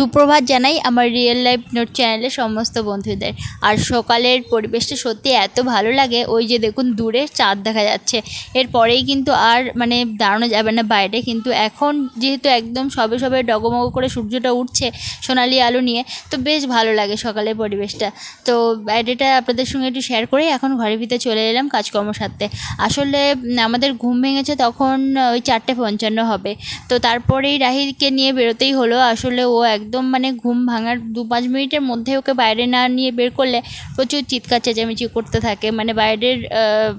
সুপ্রভাত জানাই আমার রিয়েল লাইফ নোট চ্যানেলের সমস্ত বন্ধুদের। আর সকালের পরিবেশটা সত্যি এত ভালো লাগে, ওই যে দেখুন দূরে চাঁদ দেখা যাচ্ছে। এরপরেই কিন্তু আর মানে দাঁড়ানো যাবে না বাইরে, কিন্তু এখন যেহেতু একদম সবে সবে ডগমগ করে সূর্যটা উঠছে সোনালি আলো নিয়ে, তো বেশ ভালো লাগে সকালের পরিবেশটা। তো বাইরেটা আপনাদের সঙ্গে একটু শেয়ার করে এখন ঘরের ভিতরে চলে এলাম কাজকর্ম সারতে। আসলে আমাদের ঘুম ভেঙেছে তখন ওই চারটে পঞ্চান্ন হবে। তো তারপরেই রাহিকে নিয়ে বেরোতেই হলো, আসলে ও একদম মানে ঘুম ভাঙার দু পাঁচ মিনিটের মধ্যে ওকে বাইরে না নিয়ে বের করলে প্রচুর চিৎকার, চেঁচামেচি করতে থাকে। মানে বাইরের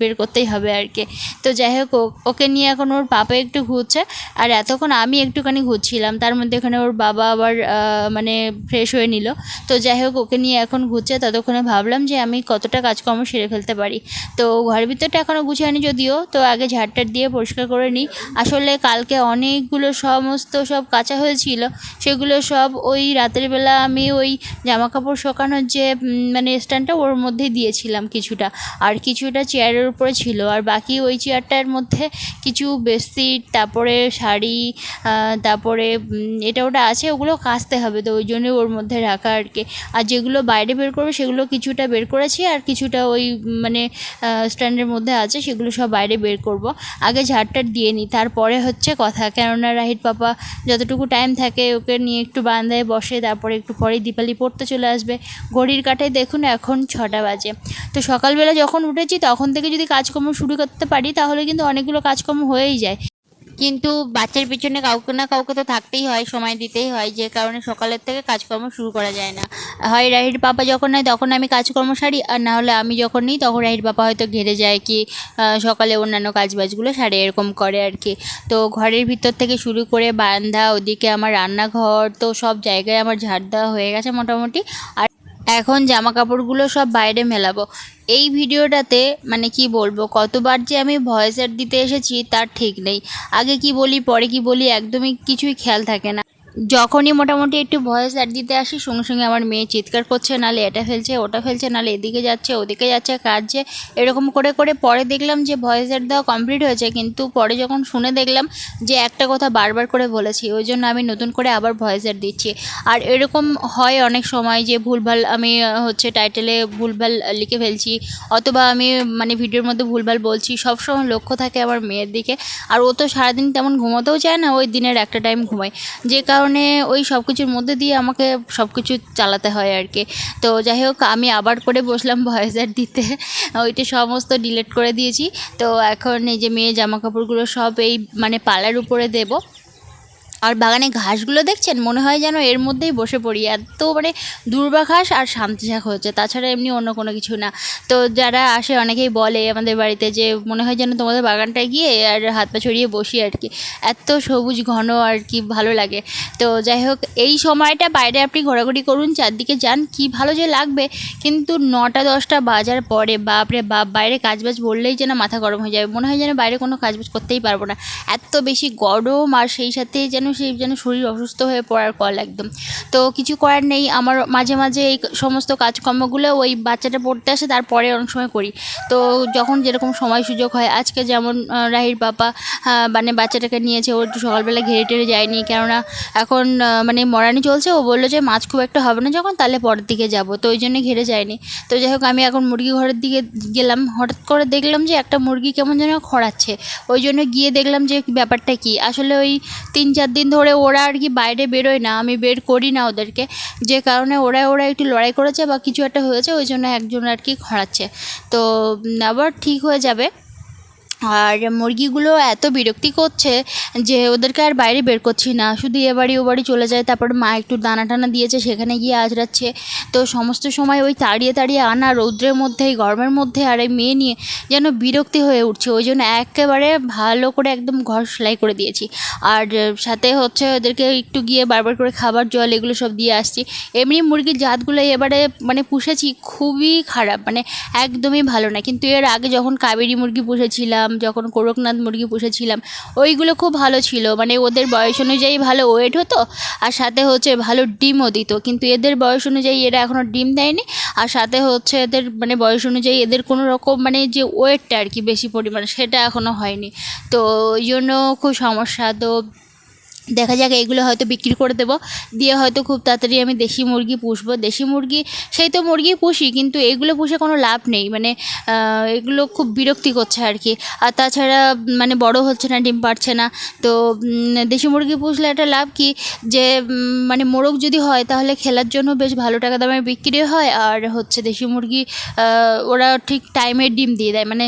বের করতেই হবে আর কি। তো যাই হোক ওকে নিয়ে এখন ওর পাপা একটু ঘুরছে। আর এতক্ষণ আমি একটুখানি ঘুরছিলাম। তার মধ্যে এখানে ওর বাবা আবার মানে ফ্রেশ হয়ে নিল। তো যাই হোক, ওকে নিয়ে এখন ঘুরছে। ততক্ষণে ভাবলাম যে আমি কতটা কাজকর্ম সেরে ফেলতে পারি। তো ঘরের ভিতরটা এখনও গুছায়নি যদিও, তো আগে ঝাড়টার দিয়ে পরিষ্কার করে নিই। আসলে কালকে অনেকগুলো সমস্ত সব কাঁচা হয়েছিল। সেগুলো সব ওই রাতের বেলা আমি ওই জামা কাপড় শোকানোর যে মানে স্ট্যান্ডটা ওর মধ্যেই দিয়েছিলাম কিছুটা। আর কিছুটা চেয়ারের উপরে ছিল। আর বাকি ওই চেয়ারটার মধ্যে কিছু বেডশিট, তারপরে শাড়ি তারপরে এটা ওটা আছে, ওগুলো কাচতে হবে তো ওই জন্য ওর মধ্যে রাখা আর কি। আর যেগুলো বাইরে বের করব সেগুলো কিছুটা বের করেছি আর কিছুটা ওই মানে স্ট্যান্ডের মধ্যে আছে, সেগুলো সব বাইরে বের করব। আগে ঝাড়টা দিয়ে নিই, তারপরে হচ্ছে কথা। কেননা রাহিত পাপা যতটুকু টাইম থাকে ওকে নিয়ে একটু বারান্দায় বসে, তারপরে একটু পরেই দীপালি পড়তে চলে আসবে। ঘড়ির কাঠে দেখুন এখন ছটা বাজে। তো সকালবেলা যখন উঠেছি, তখন থেকে যদি কাজকর্ম শুরু করতে পারি, তাহলে কিন্তু অনেকগুলো কাজকর্ম হয়েই যায়। কিন্তু বাচ্চার পিছনে কাউকে না কাউকে তো থাকতেই হয়, সময় দিতেই হয়। যে কারণে সকালের থেকে কাজকর্ম শুরু করা যায় না। হয় রাহির পাপা যখন নেয়, তখন আমি কাজকর্ম সারি, আর না হলে আমি যখন নিই, তখন রাহির পাপা হয়তো ঘেরে যায় কি সকালে অন্যান্য কাজবাজগুলো সারে, এরকম করে আর কি। তো ঘরের ভিতর থেকে শুরু করে বারান্দা, ওদিকে আমার রান্নাঘর, তো সব জায়গায় আমার ঝাড় দেওয়া হয়ে গেছে মোটামুটি। আর এখন জামা কাপড়গুলো সব বাইরে মেলাবো। এই ভিডিওটাতে মানে কি বলব, কতবার যে আমি ভয়েস ভয়েসের দিতে এসেছি, তার ঠিক নেই। আগে কি বলি, পরে কি বলি, একদমই কিছুই খেয়াল থাকে না। যখনই মোটামুটি একটু ভয়েস অ্যাড দিতে আসি, সঙ্গে সঙ্গে আমার মেয়ে চিৎকার করছে, নালে এটা ফেলছে, ওটা ফেলছে, নালে এদিকে যাচ্ছে, ওদিকে যাচ্ছে কাজছে এরকম করে করে পরে দেখলাম যে ভয়েস অ্যাড দেওয়া কমপ্লিট হয়েছে, কিন্তু পরে যখন শুনে দেখলাম যে একটা কথা বারবার করে বলেছি, ওই জন্য আমি নতুন করে আবার ভয়েস অ্যাড দিচ্ছি। আর এরকম হয় অনেক সময় যে ভুলভাল আমি হচ্ছে টাইটেলে ভুলভাল লিখে ফেলছি, অথবা আমি মানে ভিডিওর মধ্যে ভুলভাল বলছি, সবসময় লক্ষ্য থাকে আমার মেয়ের দিকে। আর ও তো সারাদিন তেমন ঘুমোতেও চায় না, ওই দিনের একটা টাইম ঘুমায়। যে কারণে ওই সব কিছুর মধ্যে দিয়ে আমাকে সব কিছু চালাতে হয় আর কি তো যাই হোক, আমি আবার করে বসলাম ভয়েসার দিতে। ওইটা সমস্ত ডিলেট করে দিয়েছি। তো এখন এই যে মেয়ে জামা কাপড়গুলো সব এই মানে পালার উপরে দেবো। আর বাগানে ঘাসগুলো দেখছেন? মনে হয় যেন এর মধ্যেই বসে পড়ি। এত মানে দুর্বা ঘাস আর শান্তি শাক হচ্ছে। তাছাড়া এমনি অন্য কোনো কিছু না। তো যারা আসে অনেকেই বলে আমাদের বাড়িতে যে, মনে হয় যেন তোমাদের বাগানটায় গিয়ে আর হাত পা ছড়িয়ে বসি আর কি। এত সবুজ, ঘন আর কি ভালো লাগে। তো যাই হোক, এই সময়টা বাইরে আপনি ঘোরাঘুরি করুন, চারদিকে যান, কি ভালো যে লাগবে। কিন্তু নটা, দশটা বাজার পরে বাপরে বাপ, বাইরে কাজবাজ বললেই যেন মাথা গরম হয়ে যাবে। মনে হয় যেন বাইরে কোনো কাজবাজ করতেই পারব না। এত বেশি গরম আর সেই সাথে যেন সেই যেন শরীর অসুস্থ হয়ে পড়ার কল একদম। তো কিছু করার নেই আমার মাঝে মাঝে এই সমস্ত কাজকর্মগুলো ওই বাচ্চাটা পড়তে আসে তারপরে অনেক সময় করি। তো যখন যেরকম সময় সুযোগ হয় আজকে যেমন রাহির আহ, মানে বাচ্চাটাকে নিয়েছে ও একটু সকালবেলা ঘেরে টেরে যায়নি কেননা এখন মানে মরানি চলছে ও বলল যে মাছ খুব একটা হবে না যখন তাহলে পরের দিকে যাব। তো ওই জন্য ঘেরে যায়নি। তো যাই হোক আমি এখন মুরগি ঘরের দিকে গেলাম হঠাৎ করে দেখলাম যে একটা মুরগি কেমন যেন খড়াচ্ছে। ওই জন্য গিয়ে দেখলাম যে ব্যাপারটা কি? আসলে ওই তিন চার দিন ধরে ওরা আর কি বাইরে বেরোয় না, আমি বের করি না ওদেরকে। যে কারণে ওরা ওরা একটু লড়াই করেছে বা কিছু একটা হয়েছে, ওই জন্য একজন আর কি খড়াচ্ছে তো আবার ঠিক হয়ে যাবে। আর মুরগিগুলো এত বিরক্তি করছে যে ওদেরকে আর বাইরে বের করছি না। শুধু এ বাড়ি ও বাড়ি চলে যায়, তারপর মা একটু দানা টানা দিয়েছে, সেখানে গিয়ে আজরাচ্ছে তো সমস্ত সময় ওই তাড়িয়ে তাড়িয়ে আনা রৌদ্রের মধ্যে এই গরমের মধ্যে আর এই মেয়ে নিয়ে যেন বিরক্তি হয়ে উঠছে। ওই জন্য একেবারে ভালো করে একদম ঘর সেলাই করে দিয়েছি। আর সাথে হচ্ছে ওদেরকে একটু গিয়ে বারবার করে খাবার, জল এগুলো সব দিয়ে আসছি। এমনি মুরগির জাতগুলো এবারে মানে পুষেছি খুবই খারাপ মানে একদমই ভালো না। কিন্তু এর আগে যখন কাবেরি মুরগি পুষেছিলাম যখন করকনাথ মুরগি পুষেছিলাম, ওইগুলো খুব ভালো ছিল। মানে ওদের বয়স অনুযায়ী ভালো ওয়েট হতো, আর সাথে হচ্ছে ভালো ডিমও দিত। কিন্তু এদের বয়স অনুযায়ী এরা এখনও ডিম দেয়নি, আর সাথে হচ্ছে এদের মানে বয়স অনুযায়ী এদের কোনো রকম মানে যে ওয়েটটা আর কি বেশি পরিমাণে, সেটা এখনও হয়নি। তো ওই জন্য খুব সমস্যা। তো দেখা যাক এইগুলো হয়তো বিক্রি করে দেবো। দিয়ে হয়তো খুব তাড়াতাড়ি আমি দেশি মুরগি পুষবো। দেশি মুরগি, সেই তো মুরগি পুষি, কিন্তু এগুলো পুষে কোনো লাভ নেই। মানে এগুলো খুব বিরক্তি করছে আর কি। আর তাছাড়া মানে বড় হচ্ছে না, ডিম পারছে না। তো দেশি মুরগি পুষলে একটা লাভ কি? যে মানে মোরগ যদি হয়, তাহলে খেলার জন্য বেশ ভালো টাকা দামে বিক্রি হয়। আর হচ্ছে দেশি মুরগি ওরা ঠিক টাইমে ডিম দিয়ে দেয়। মানে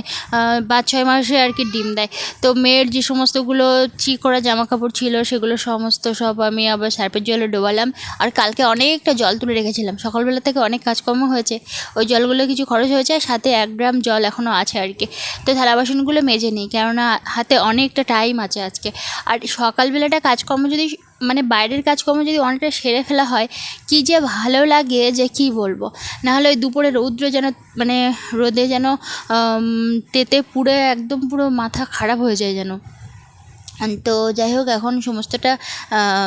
পাঁচ ছয় মাসে আর কি ডিম দেয়। তো মেয়ের যে সমস্তগুলো চি করা জামা কাপড় ছিল, সেগুলো সমস্ত সব আমি আবার সার্পের জলে ডোবালাম। আর কালকে অনেকটা জল তুলে রেখেছিলাম। সকালবেলা থেকে অনেক কাজকর্ম হয়েছে। ওই জলগুলো কিছু খরচ হয়েছে আর সাথে এক গ্রাম জল এখনও আছে আর কি। তো থালা বাসনগুলো মেজে নিই, কেননা হাতে অনেকটা টাইম আছে আজকে। আর সকালবেলাটা কাজকর্ম যদি মানে বাইরের কাজকর্ম যদি অনেকটা সেরে ফেলা হয়, কী যে ভালো লাগে যে কী বলব? নাহলে ওই দুপুরে রৌদ্র যেন মানে রোদে যেন তেতে পুড়ে একদম পুরো মাথা খারাপ হয়ে যায় যেন। তো যাই হোক এখন সমস্তটা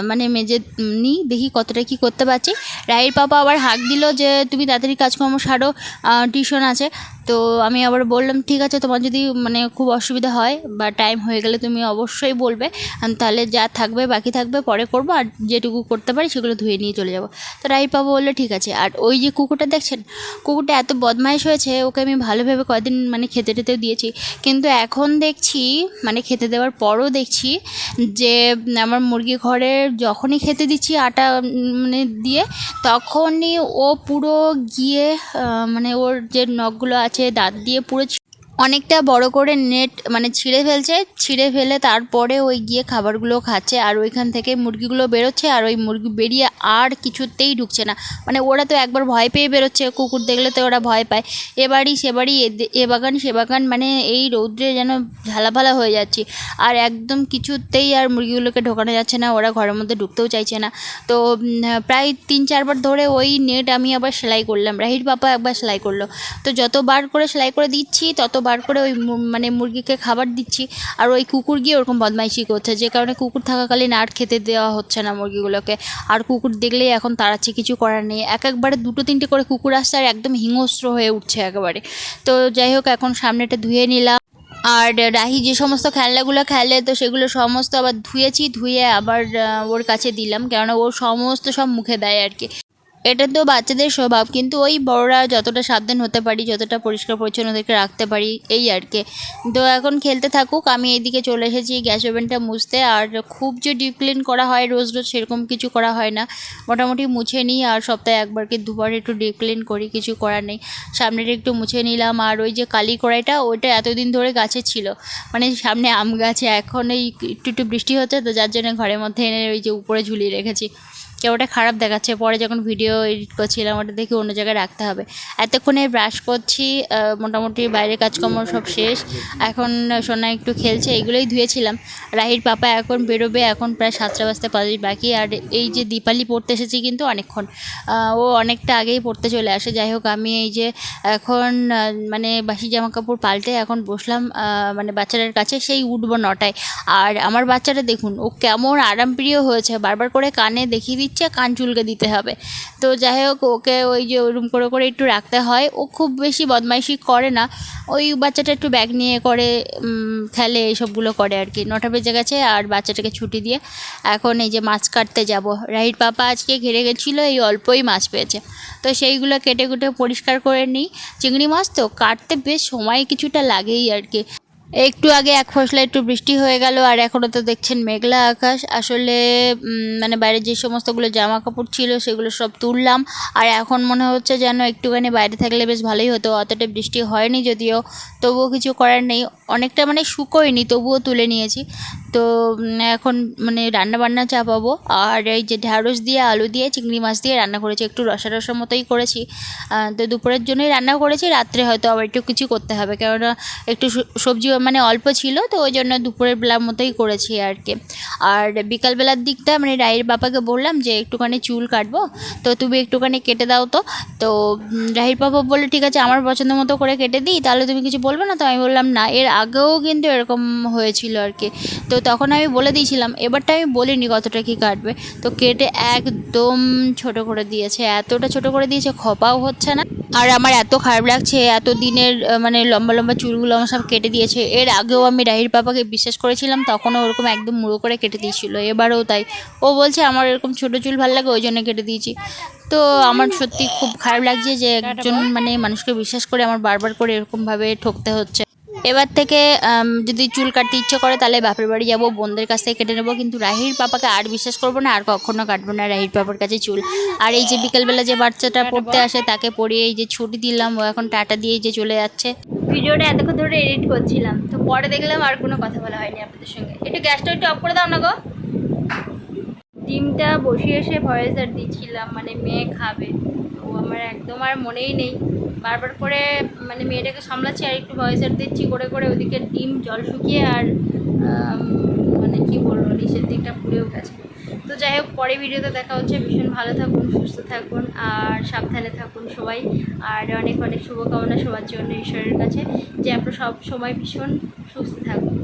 মানে মেজে নিই দেখি কতটা কি করতে পারছি। রায়ের পাপা আবার হাঁক দিল যে, তুমি তাড়াতাড়ি কাজকর্ম সারো। টিউশন আছে। তো আমি আবার বললাম, ঠিক আছে, তোমার যদি মানে খুব অসুবিধা হয় বা টাইম হয়ে গেলে তুমি অবশ্যই বলবে। তাহলে যা থাকবে, বাকি থাকবে, পরে করব। আর যেটুকু করতে পারি, সেগুলো ধুয়ে নিয়ে চলে যাব। তো রায়ের পাপা বলল, ঠিক আছে। আর ওই যে কুকুরটা দেখছেন, কুকুরটা এত বদমাইশ হয়েছে, ওকে আমি ভালোভাবে কয়েকদিন মানে খেতে টেতেও দিয়েছি। কিন্তু এখন দেখছি মানে খেতে দেওয়ার পরও দেখছি যে, আমার মুরগি ঘরে যখনই খেতে দিচ্ছি আটা মানে দিয়ে, তখনই ও পুরো গিয়ে মানে ওর যে নখগুলো আছে দাঁত দিয়ে পুরো অনেকটা বড় করে নেট মানে ছিঁড়ে ফেলছে, ছিঁড়ে ফেলে তারপরে ওই গিয়ে খাবারগুলো খাচ্ছে আর ওইখান থেকে মুরগিগুলো বেরোচ্ছে আর ওই মুরগি বেরিয়ে আর কিছুতেই ঢুকছে না। মানে ওরা তো একবার ভয় পেয়ে বেরোচ্ছে, কুকুর দেখলে তো ওরা ভয় পায়। এবারই সেবারই এ- বাগান সে বাগান মানে এই রৌদ্রে যেন ঝালাপালা হয়ে যাচ্ছি। আর একদম কিছুতেই আর মুরগিগুলোকে ঢোকানো যাচ্ছে না, ওরা ঘরের মধ্যে ঢুকতেও চাইছে না। তো প্রায় তিন চারবার ধরে ওই নেট আমি আবার সেলাই করলাম। রাহির পাপা একবার সেলাই করল। তো যতবার করে সেলাই করে দিচ্ছি, ততবার করে ওই মানে মুরগিকে খাবার দিচ্ছি। আর ওই কুকুর গিয়ে ওরকম বদমাইশি করছে। যে কারণে কুকুর থাকাকালীন আর খেতে দেওয়া হচ্ছে না মুরগিগুলোকে। আর কুকুর দেখলেই এখন তাড়াচ্ছে, কিছু করার নেই। এক একবারে দুটো তিনটে করে কুকুর আসছে আর একদম হিংস্র হয়ে উঠছে একেবারে। তো যাই হোক, এখন সামনেটা ধুয়ে নিলাম। আর রাহি যে সমস্ত খেলনাগুলো খেলে, তো সেগুলো সমস্ত আবার ধুয়েছি। ধুয়ে আবার ওর কাছে দিলাম। কেননা ওর সমস্ত সব মুখে দেয় আর কি। এটা তো বাচ্চাদের স্বভাব, কিন্তু ওই বড়রা যতটা সাবধান হতে পারি, যতটা পরিষ্কার পরিচ্ছন্ন ওদেরকে রাখতে পারি, এই আর কি। তো এখন খেলতে থাকুক, আমি এইদিকে চলে এসেছি গ্যাস ওভেনটা মুছতে, আর খুব যে ডিপ ক্লিন করা হয় রোজ রোজ সেরকম কিছু করা হয় না। মোটামুটি মুছে নিই, আর সপ্তাহে একবার কি দুবার একটু ডিপ ক্লিন করি, কিছু করার নেই। সামনের একটু মুছে নিলাম, আর ওই যে কালি কড়াইটা, ওইটা এতদিন ধরে গাছে ছিল। মানে সামনে আম গাছে, এখন এই একটু একটু বৃষ্টি হচ্ছে, তো যার জন্য ঘরের মধ্যে এনে ওই যে উপরে ঝুলিয়ে রেখেছি। কেউ ওটা খারাপ দেখাচ্ছে। পরে যখন ভিডিও এডিট করছিলাম, ওটা দেখি অন্য জায়গায় রাখতে হবে। এতক্ষণে ব্রাশ করছি মোটামুটি বাইরের কাজকর্ম সব শেষ। এখন সোনা একটু খেলছে এইগুলোই ধুয়েছিলাম। রাহির পাপা এখন বেরোবে, এখন প্রায় সাতটা বাজতে পাঁচ বাকি। আর এই যে দীপালি পড়তে এসেছি কিন্তু অনেকক্ষণ। ও অনেকটা আগেই পড়তে চলে আসে। যাই হোক, আমি এই যে এখন মানে বাসি জামা কাপড় পাল্টে এখন বসলাম মানে বাচ্চাটার কাছে। সেই উঠবো নটায়। আর আমার বাচ্চাটা দেখুন, ও কেমন আরামপ্রিয় হয়েছে। বারবার করে কানে দেখিয়ে দিচ্ছে, কান চুলকে দিতে হবে। তো যাই হোক, ওকে ওই যে ওরম করে করে একটু রাখতে হয়। ও খুব বেশি বদমাইশি করে না। ওই বাচ্চাটা একটু ব্যাগ নিয়ে করে খেলে, এইসবগুলো করে আর কি। নটা বেজে গেছে আর বাচ্চাটাকে ছুটি দিয়ে এখন এই যে মাছ কাটতে যাব। রাহির পাপা আজকে ঘিরে গেছিল, এই অল্পই মাছ পেয়েছে। তো সেইগুলো কেটে কুটে পরিষ্কার করে নিই। চিংড়ি মাছ তো কাটতে বেশ সময় কিছুটা লাগেই আর কি। একটু আগে এক ফসলা একটু বৃষ্টি হয়ে গেল, আর এখনও তো দেখছেন মেঘলা আকাশ। আসলে মানে বাইরে যে সমস্তগুলো জামা কাপড় ছিল সেগুলো সব তুললাম, আর এখন মনে হচ্ছে যেন একটুখানি বাইরে থাকলে বেশ ভালোই হতো। অতটা বৃষ্টি হয়নি যদিও, তবুও কিছু করার নেই। অনেকটা মানে শুকোয়নি, তবুও তুলে নিয়েছি। তো এখন মানে রান্না বান্না চাপাবো, আর এই যে ঢ্যাঁড়স দিয়ে, আলু দিয়ে, চিংড়ি মাছ দিয়ে রান্না করেছি। একটু রসা রসা মতোই করেছি। তো দুপুরের জন্যই রান্না করেছি, রাত্রে হয়তো আবার একটু কিছু করতে হবে। কেননা, একটু সবজি মানে অল্প ছিল, তো ওই জন্য দুপুরের বেলার মতোই করেছি আর কি। আর বিকালবেলার দিকটা মানে রায়ের বাবাকে বললাম যে, একটুখানি চুল কাটবো, তো তুমি একটুখানি কেটে দাও তো। তো রাহির বাবা বলল, ঠিক আছে, আমার পছন্দ মতো করে কেটে দিই, তাহলে তুমি কিছু বলবে না? তো আমি বললাম, না, এর আগেও কিন্তু এরকম হয়েছিল আর কি। তো তখন আমি বলে দিয়েছিলাম, এবারটা আমি বলিনি কতটা কি কাটবে। তো কেটে একদম ছোট করে দিয়েছে, এতটা ছোট করে দিয়েছে, খপাও হচ্ছে না। আর আমার এত খারাপ লাগছে এত দিনের মানে লম্বা লম্বা চুলগুলো আমার সব কেটে দিয়েছে এর আগেও আমি রাহির বাবাকে বিশ্বাস করেছিলাম তখনও ওরকম একদম মুড়ো করে কেটে দিয়েছিল। এবারেও তাই। ও বলছে আমার এরকম ছোটো চুল ভালো লাগে ওই জন্য কেটে দিয়েছি। তো আমার সত্যি খুব খারাপ লাগছে যে একজন মানে মানুষকে বিশ্বাস করে আমার বারবার করে এরকমভাবে ঠকতে হচ্ছে। এবার থেকে যদি চুল কাটতে ইচ্ছে করে তাহলে বাপের বাড়ি যাব বোনদের কাছ থেকে কেটে নেব। কিন্তু রাহির পাপাকে আর বিশ্বাস করব না আর কখনো কাটবো না রাহির পাপার কাছে চুল। আর এই যে বিকেলবেলা যে বাচ্চাটা পড়তে আসে তাকে পড়িয়ে এই যে ছুটি দিলাম ও এখন টাটা দিয়ে যে চলে যাচ্ছে। ভিডিওটা এতক্ষণ ধরে এডিট করছিলাম তো পরে দেখলাম আর কোনো কথা বলা হয়নি আপনাদের সঙ্গে। একটু গ্যাসটা একটু অফ করে দাও না গো। ডিমটা বসিয়ে এসে ভয়েসার দিচ্ছিলাম মানে মেয়ে খাবে। তো আমার একদম আর মনেই নেই। বারবার করে মানে মেয়েটাকে সামলাচ্ছি আর একটু ভয়েসার দিচ্ছি, করে করে ওদিকে ডিম, জল শুকিয়ে আর মানে কি বলব, নিচের দিকটা পুড়েও গেছে তো যাই হোক, পরে ভিডিওতে দেখা হচ্ছে। ভীষণ ভালো থাকুন, সুস্থ থাকুন আর সাবধানে থাকুন সবাই। আর অনেক অনেক শুভকামনা সবার জন্য ঈশ্বরের কাছে। যে আপনারা সব সময় ভীষণ সুস্থ থাকুন।